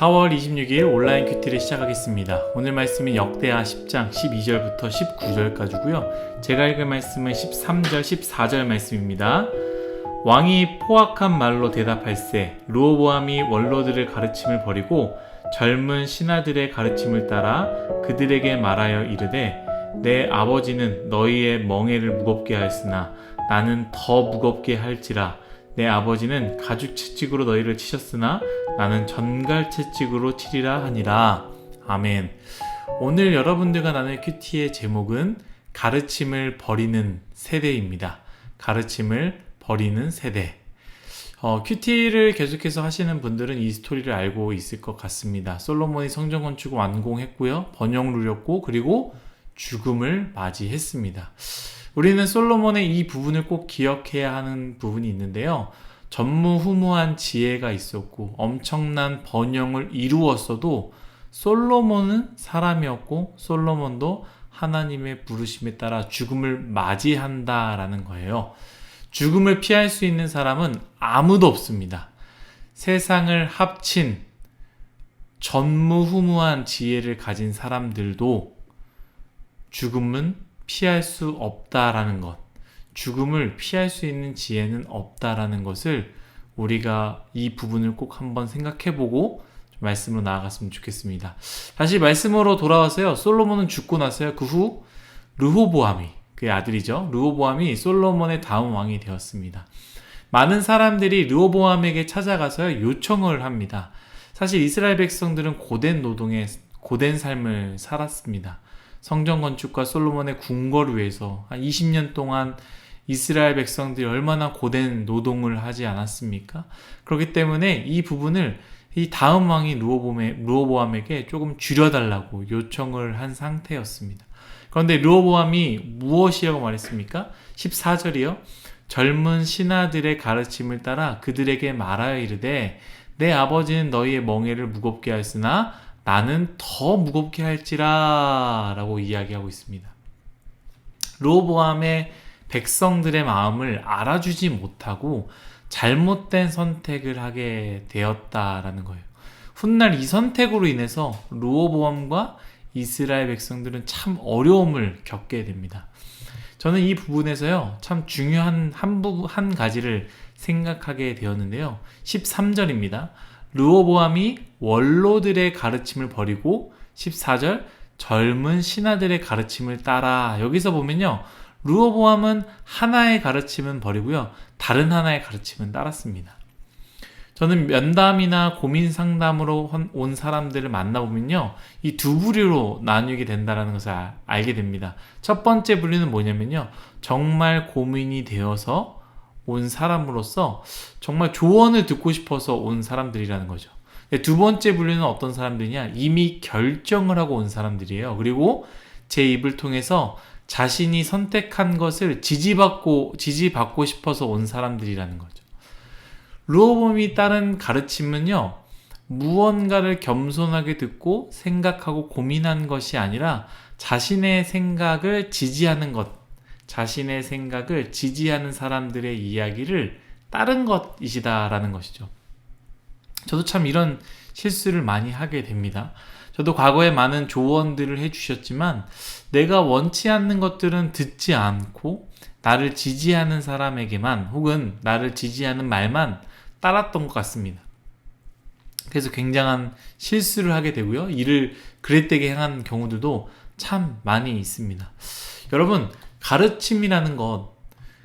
4월 26일 온라인 큐티를 시작하겠습니다. 오늘 말씀은 역대하 10장 12절부터 19절까지고요. 제가 읽을 말씀은 13절, 14절 말씀입니다. 왕이 포악한 말로 대답할세 루오보암이 원로들의 가르침을 버리고 젊은 신하들의 가르침을 따라 그들에게 말하여 이르되 내 아버지는 너희의 멍에를 무겁게 하였으나 나는 더 무겁게 할지라 내 아버지는 가죽 채찍으로 너희를 치셨으나 나는 전갈 채찍으로 치리라 하니라. 아멘. 오늘 여러분들과 나눌 큐티의 제목은 가르침을 버리는 세대입니다. 가르침을 버리는 세대. 어, 큐티를 계속해서 하시는 분들은 이 스토리를 알고 있을 것 같습니다. 솔로몬이 성전 건축을 완공했고요. 번영 누렸고 그리고 죽음을 맞이했습니다. 우리는 솔로몬의 이 부분을 꼭 기억해야 하는 부분이 있는데요. 전무후무한 지혜가 있었고 엄청난 번영을 이루었어도 솔로몬은 사람이었고 솔로몬도 하나님의 부르심에 따라 죽음을 맞이한다라는 거예요. 죽음을 피할 수 있는 사람은 아무도 없습니다. 세상을 합친 전무후무한 지혜를 가진 사람들도 죽음은 피할 수 없다라는 것. 죽음을 피할 수 있는 지혜는 없다라는 것을 우리가 이 부분을 꼭 한번 생각해 보고 말씀으로 나아갔으면 좋겠습니다. 다시 말씀으로 돌아와서요. 솔로몬은 죽고 나서요. 그 후 르호보암이 그의 아들이죠. 르호보암이 솔로몬의 다음 왕이 되었습니다. 많은 사람들이 르호보암에게 찾아가서 요청을 합니다. 사실 이스라엘 백성들은 고된 노동에 고된 삶을 살았습니다. 성전 건축과 솔로몬의 궁궐을 위해서 한 20년 동안 이스라엘 백성들이 얼마나 고된 노동을 하지 않았습니까? 그렇기 때문에 이 부분을 이 다음 왕이 루오보암에게 조금 줄여달라고 요청을 한 상태였습니다. 그런데 루오보암이 무엇이라고 말했습니까? 14절이요. 젊은 신하들의 가르침을 따라 그들에게 말하여 이르되 내 아버지는 너희의 멍에를 무겁게 하였으나 나는 더 무겁게 할지라 라고 이야기하고 있습니다. 로보암의 백성들의 마음을 알아주지 못하고 잘못된 선택을 하게 되었다라는 거예요. 훗날 이 선택으로 인해서 로보암과 이스라엘 백성들은 참 어려움을 겪게 됩니다. 저는 이 부분에서요, 참 중요한 한 부, 한 가지를 생각하게 되었는데요. 13절입니다. 르호보암이 원로들의 가르침을 버리고 14절 젊은 신하들의 가르침을 따라 여기서 보면요. 르호보암은 하나의 가르침은 버리고요. 다른 하나의 가르침은 따랐습니다. 저는 면담이나 고민 상담으로 온 사람들을 만나보면요. 이 두 부류로 나뉘게 된다는 것을 알게 됩니다. 첫 번째 분류는 뭐냐면요. 정말 고민이 되어서 온 사람으로서 정말 조언을 듣고 싶어서 온 사람들이라는 거죠. 두 번째 분류는 어떤 사람들이냐? 이미 결정을 하고 온 사람들이에요. 그리고 제 입을 통해서 자신이 선택한 것을 지지받고, 지지받고 싶어서 온 사람들이라는 거죠. 루어범이 따른 가르침은요, 무언가를 겸손하게 듣고 생각하고 고민한 것이 아니라 자신의 생각을 지지하는 것, 자신의 생각을 지지하는 사람들의 이야기를 따른 것이시다라는 것이죠. 저도 참 이런 실수를 많이 하게 됩니다. 저도 과거에 많은 조언들을 해주셨지만 내가 원치 않는 것들은 듣지 않고 나를 지지하는 사람에게만 혹은 나를 지지하는 말만 따랐던 것 같습니다. 그래서 굉장한 실수를 하게 되고요. 이를 그랬되게 향한 경우들도 참 많이 있습니다. 여러분, 가르침이라는 것,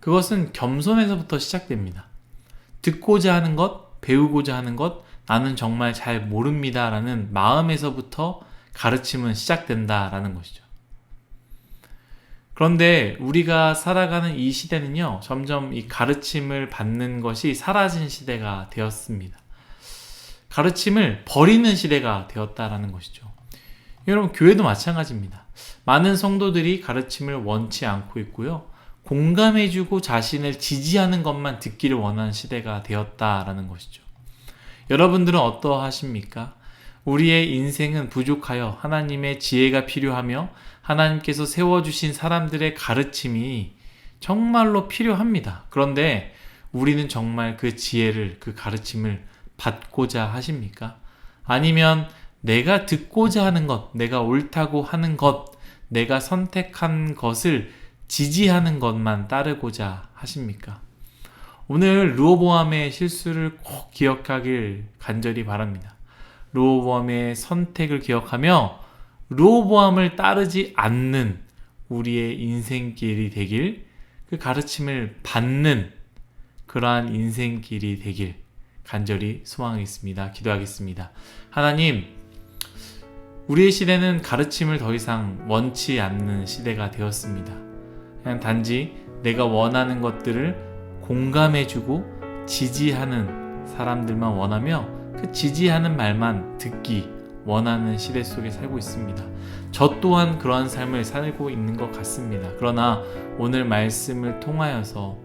그것은 겸손에서부터 시작됩니다. 듣고자 하는 것, 배우고자 하는 것, 나는 정말 잘 모릅니다. 라는 마음에서부터 가르침은 시작된다 라는 것이죠. 그런데 우리가 살아가는 이 시대는요, 점점 이 가르침을 받는 것이 사라진 시대가 되었습니다. 가르침을 버리는 시대가 되었다라는 것이죠. 여러분, 교회도 마찬가지입니다. 많은 성도들이 가르침을 원치 않고 있고요. 공감해주고 자신을 지지하는 것만 듣기를 원하는 시대가 되었다라는 것이죠. 여러분들은 어떠하십니까? 우리의 인생은 부족하여 하나님의 지혜가 필요하며 하나님께서 세워주신 사람들의 가르침이 정말로 필요합니다. 그런데 우리는 정말 그 지혜를, 그 가르침을 받고자 하십니까? 아니면 내가 듣고자 하는 것, 내가 옳다고 하는 것, 내가 선택한 것을 지지하는 것만 따르고자 하십니까? 오늘 루어보암의 실수를 꼭 기억하길 간절히 바랍니다. 루어보암의 선택을 기억하며 루어보암을 따르지 않는 우리의 인생길이 되길 그 가르침을 받는 그러한 인생길이 되길 간절히 소망하겠습니다. 기도하겠습니다. 하나님, 우리의 시대는 가르침을 더 이상 원치 않는 시대가 되었습니다. 그냥 단지 내가 원하는 것들을 공감해주고 지지하는 사람들만 원하며 그 지지하는 말만 듣기 원하는 시대 속에 살고 있습니다. 저 또한 그러한 삶을 살고 있는 것 같습니다. 그러나 오늘 말씀을 통하여서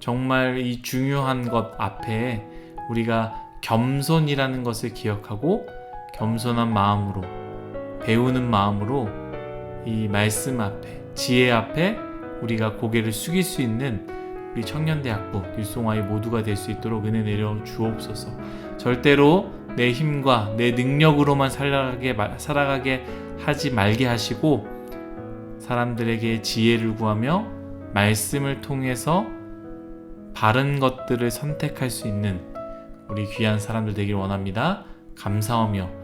정말 이 중요한 것 앞에 우리가 겸손이라는 것을 기억하고 겸손한 마음으로 배우는 마음으로 이 말씀 앞에 지혜 앞에 우리가 고개를 숙일 수 있는 우리 청년대학부 일송아이 모두가 될 수 있도록 은혜 내려 주옵소서. 절대로 내 힘과 내 능력으로만 살아가게 살아가게 하지 말게 하시고 사람들에게 지혜를 구하며 말씀을 통해서 바른 것들을 선택할 수 있는 우리 귀한 사람들 되길 원합니다. 감사하며